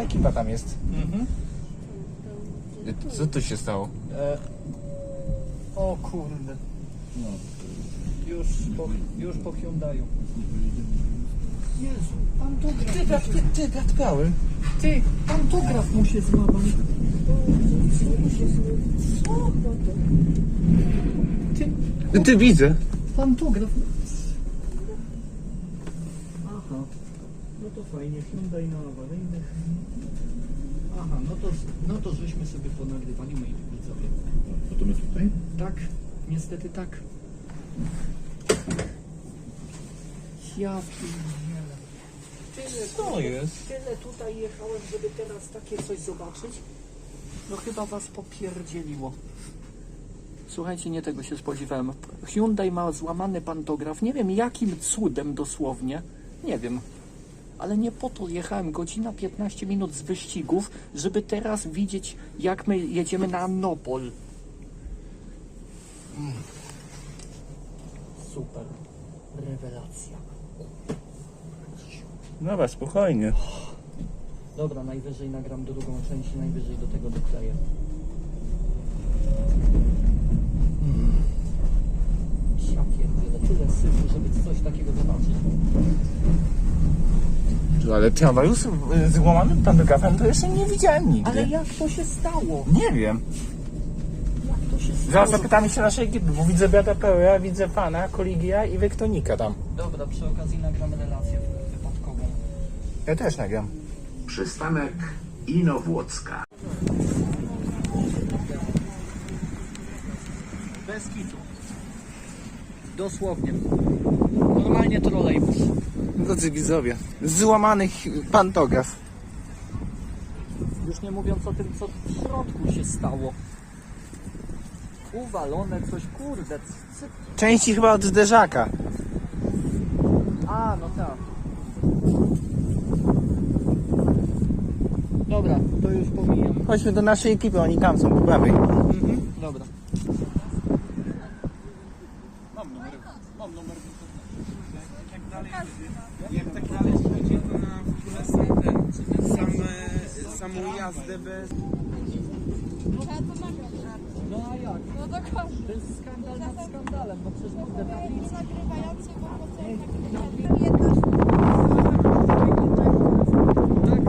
nasza ekipa tam jest. Mhm. Co tu się stało? E, o kurde. Już po, już po Hyundaiu. Jezu, pantograf. Ty, brat, ty, ty, brat biały. Ty, pantograf mu się złamał. Ty, Ty widzę. pantograf. No to fajnie, Hyundai na awaryjnych. Aha, no to, no to żeśmy sobie ponagrywali moi widzowie. No to my tutaj? Tak, niestety tak. Ja pierdzielę. Tyle, Co jest? tyle tutaj jechałem, żeby teraz takie coś zobaczyć. No chyba was popierdzieliło. Słuchajcie, nie tego się spodziewałem. Hyundai ma złamany pantograf. Nie wiem jakim cudem dosłownie. Nie wiem. Ale nie po to jechałem godzina 15 minut z wyścigów, żeby teraz widzieć jak my jedziemy na Nopol. Super. Rewelacja. Dobra, spokojnie. Dobra, najwyżej nagram drugą część, najwyżej do tego dokleję. Ja pierdzielę, tyle syfu, żeby coś takiego zobaczyć. Ale tramwaju z z złamanym pantografem to jeszcze nie widziałem nigdy. Ale jak to się stało? Nie wiem. Jak to się stało? Zaraz zapytamy się naszej ekipy, bo widzę Beata Pełja, widzę Pana, Koligia i Wektonika tam. Dobra, przy okazji nagram relację wypadkową. Ja też nagram. Przystanek Inowłocka. Bez kitu. Dosłownie. Normalnie trolejbus. Drodzy widzowie, złamany pantograf. Już nie mówiąc o tym, co w środku się stało. Uwalone coś, kurde. Części chyba od zderzaka. A, no tak. Dobra, to już pomijam. Chodźmy do naszej ekipy, oni tam są po prawej. Mhm. Dobra. Jak tak dalej pójdzie, to na w ogóle sam ten, sam, e, samą jazdę bez... No a jak? No dokładnie. To jest skandal nad skandalem, no przecież kurde tablicy. Nagrywający po prostu. Tak,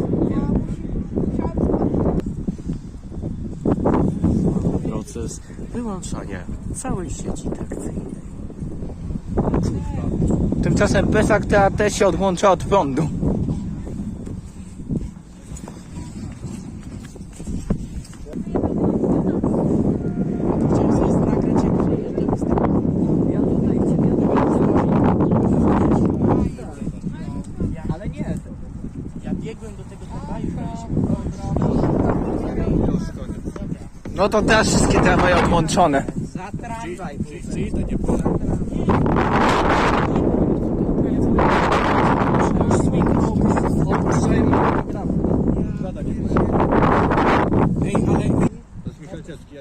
Proces wyłączania całej sieci trakcyjnej. Tymczasem Pesak ta też się odłącza od prądu. Chciałem coś nagrać, jak przejeżdżam z tym. Ja tutaj ciebie Ale nie. Ja biegłem do tego tramwaju, No to teraz wszystkie tramwaje odłączone. Za tramwaj. Czyli to nie było. Ej, ale... To jest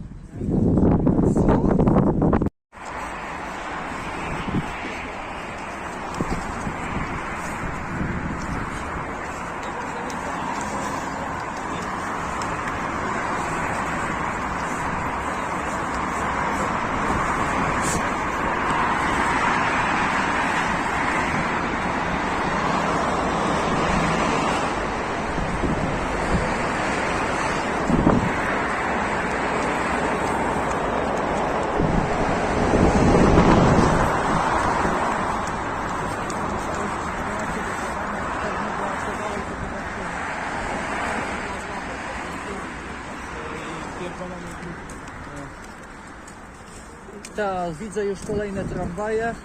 Tak, widzę już kolejne tramwaje.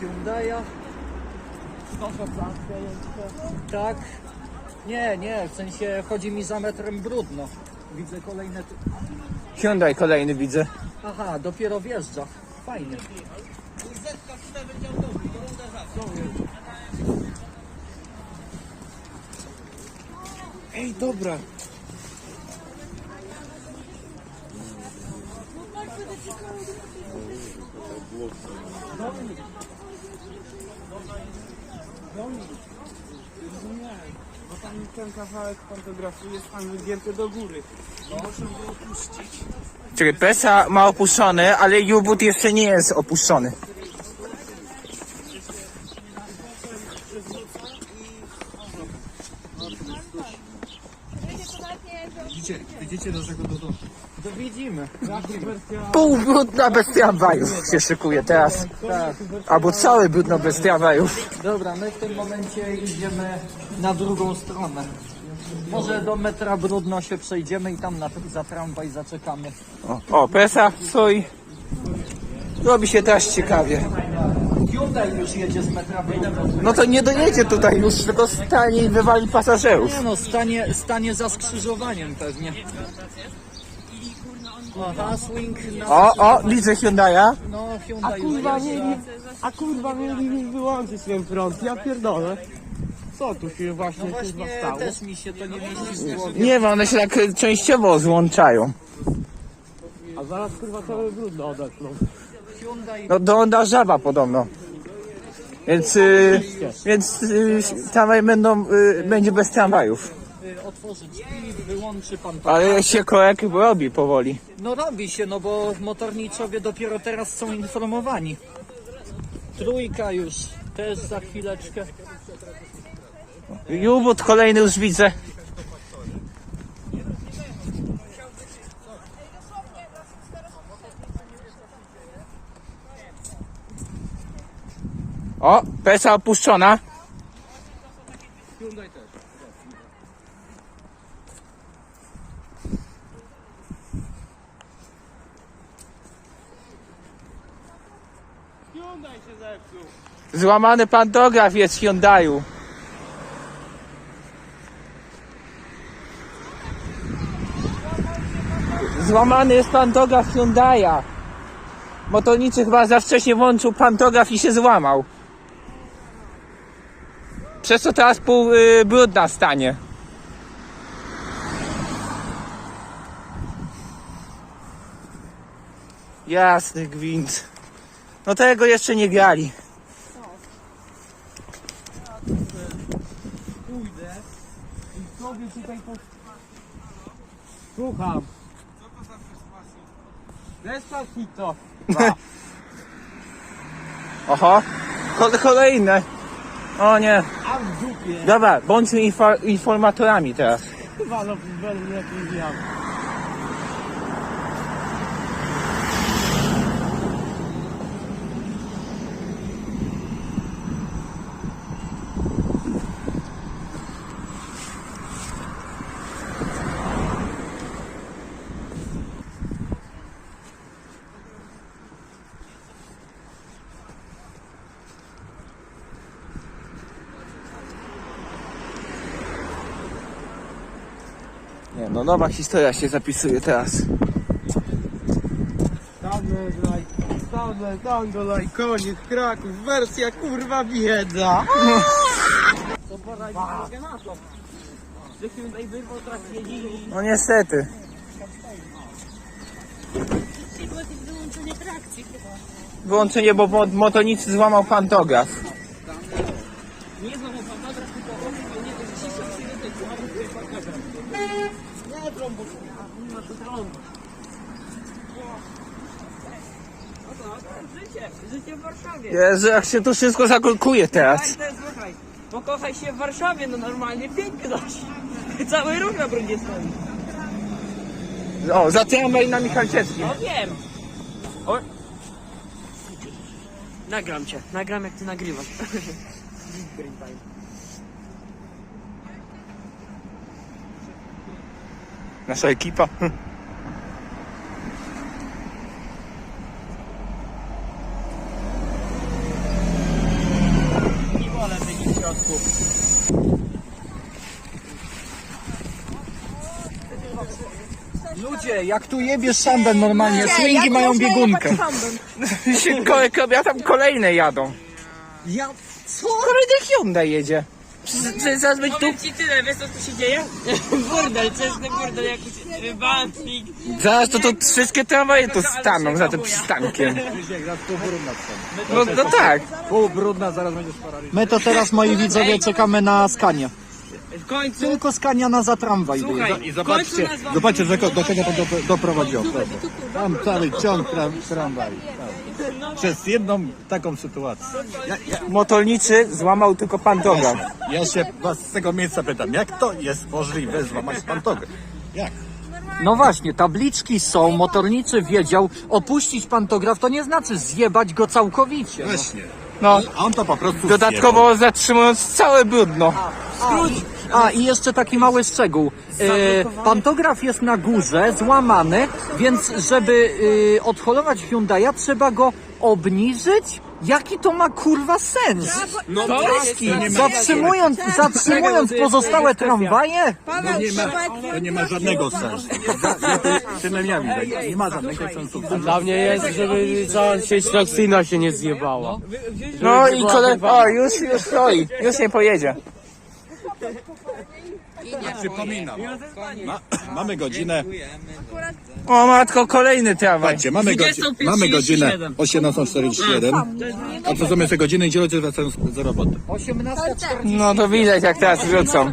Hyundai'a. Tak. Nie, nie, w sensie chodzi mi za metrem brudno. Widzę kolejne... Hyundai kolejny widzę. Aha, dopiero wjeżdża. Fajnie. Ej, dobra. Bo tam ten kawałek pantografu jest tam wygięty do góry. No muszę go opuścić. Czekaj, Pesa ma opuszczony, ale Jubut jeszcze nie jest opuszczony. Widzicie, widzicie do czego to to? To widzimy. Pół brudna bez tramwajów się szykuje teraz. Albo cały brudno bez tramwajów. Dobra, my w tym momencie idziemy na drugą stronę. Może do metra Brudno się przejdziemy i tam na, za tramwaj zaczekamy. O, o Pesa stoi. Robi się teraz ciekawie. Hyundai już jedzie z metra Brudno. No to nie dojedzie tutaj już, tylko stanie i wywali pasażerów. Nie no, stanie, stanie za skrzyżowaniem pewnie. Swing na... O, o, widzę Hyundai'a. No, A Hyundai kurwa mieli, a kurwa mieli mi wyłączyć ten prąd, ja pierdolę. Co tu się właśnie No kurwa właśnie, stało? też mi się to nie mieści w głowie. Nie wiem, one się tak e, częściowo złączają. A zaraz kurwa całe brudno odetną. Hyundai No Honda żaba podobno. Więc, y, więc y, tramwaj będą, y, będzie bez tramwajów. Y, otworzy drzwi, wyłączy pan to. Ale się korek robi powoli. No robi się, no bo motorniczowie dopiero teraz są informowani. Trójka już też za chwileczkę. Jubut kolejny już widzę. O, pesa opuszczona. Hyundai też. Złamany pantograf jest w Hyundaiu. Złamany jest pantograf Hyundai'a. Motorniczy chyba za wcześnie włączył pantograf i się złamał. Przez co teraz pół y, brudna stanie. Jasny gwint. No tego jeszcze nie grali. Pójdę i sobie tutaj po... Słucham. Despacito. Oho, Ko- kolejne. O nie. A w dupie. Dobra, bądźmy infa- informatorami teraz. Chyba no będę lepiej Nie, no nowa historia się zapisuje teraz. Stanę tango laj, koniec, Kraków, wersja kurwa bieda. To drogę na to. Wyrwał. No niestety. wyłączenie trakcji chyba. Wyłączenie, bo mo- motornicy złamał pantograf. Nie znowu pan dobra, tylko on nie wiem, ci się przyjdzie, złamał tutaj parkażem. Nie trąb, bo nie ma tu trąb. Życie, życie w Warszawie. Jezu, jak się tu wszystko zakorkuje teraz. Słuchaj, to słuchaj. Pokochaj się w Warszawie, no normalnie pięknie dość. Cały ruch na brudzie stoi. O, za tramwaj na Michalczewskim. No wiem. O. Nagram cię, nagram jak ty nagrywasz. Nasza ekipa. Ludzie, jak tu jebiesz szambem normalnie, swingi mają biegunkę. się korek robi, a tam kolejne jadą. Ja... Co? Kolejny Hyundai jedzie. Zaraz być tu... Ci tyle, wiesz co tu się dzieje? burdel, czesny burdel, jakiś bandnik. Zaraz to, to wszystkie tramwaje tu staną za tym przystankiem. No, no tak. My to teraz, moi widzowie, czekamy na skanie. W końcu, Tylko skaniana za tramwaj słuchaj, I w zobaczcie, zobaczcie do, do czego to do, doprowadziło. Tam cały ciąg tram, tramwaju. Tam. Przez jedną taką sytuację. Ja, ja, Motorniczy złamał tylko pantograf. ja się was z tego miejsca pytam, jak to jest możliwe złamać pantograf? Jak? No właśnie, tabliczki są, motorniczy wiedział, opuścić pantograf to nie znaczy zjebać go całkowicie. No. Właśnie. No, A on to po prostu dodatkowo zatrzymując całe brudno. A i jeszcze taki mały szczegół. E, pantograf jest na górze, złamany, więc żeby e, odholować Hyundai'a trzeba go obniżyć? Jaki to ma kurwa sens? No to jest, Zatrzymując, zatrzymując pozostałe tramwaje? To nie, ma, to nie ma żadnego sensu. Tyle ja widzę. Nie, nie ma żadnego sensu. Dla mnie jest, żeby cała sieć trakcyjna się nie zjebała. No i kolej... O, już, już stoi. Już nie pojedzie. Przypominam. Ma, mamy godzinę. O matko, kolejny tramwaj. Mamy, godzi, 25:37. mamy godzinę 18.41. A co zamiast tej godziny i ludzie wracają z- do roboty. 18.40. No to widać jak teraz wrócą.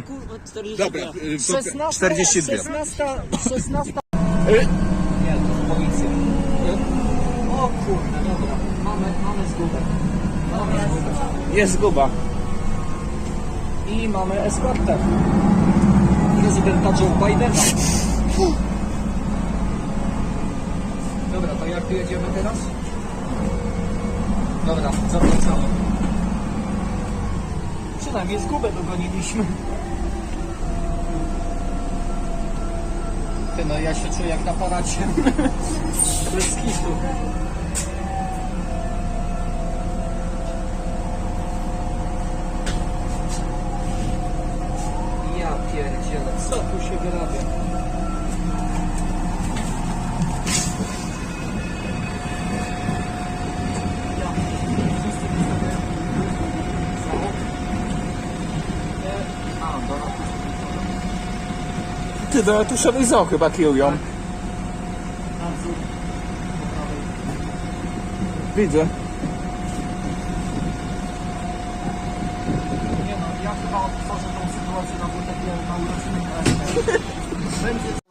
Dobra, y, 16, 42. 16, 16. Nie, to policja. O kurde, dobra. Mamy, mamy zgubę. Mamy zgubę. Jest zguba. I mamy eskortę. Prezydenta Joe Bidena. Dobra, to jak jedziemy teraz? Dobra, zawracamy. Przynajmniej zgubę dogoniliśmy. Ty no, ja się czuję jak na paracie. Bez kitu. Ja pierdzielę, co tu się wyrabia? Ja wszyscy wystawiają A, dobra. Ty do ratuszowych zoo chyba kierują. Prawej. Widzę. Nie no, ja chyba odtworzę tą sytuację na takie na urocznym. Będzie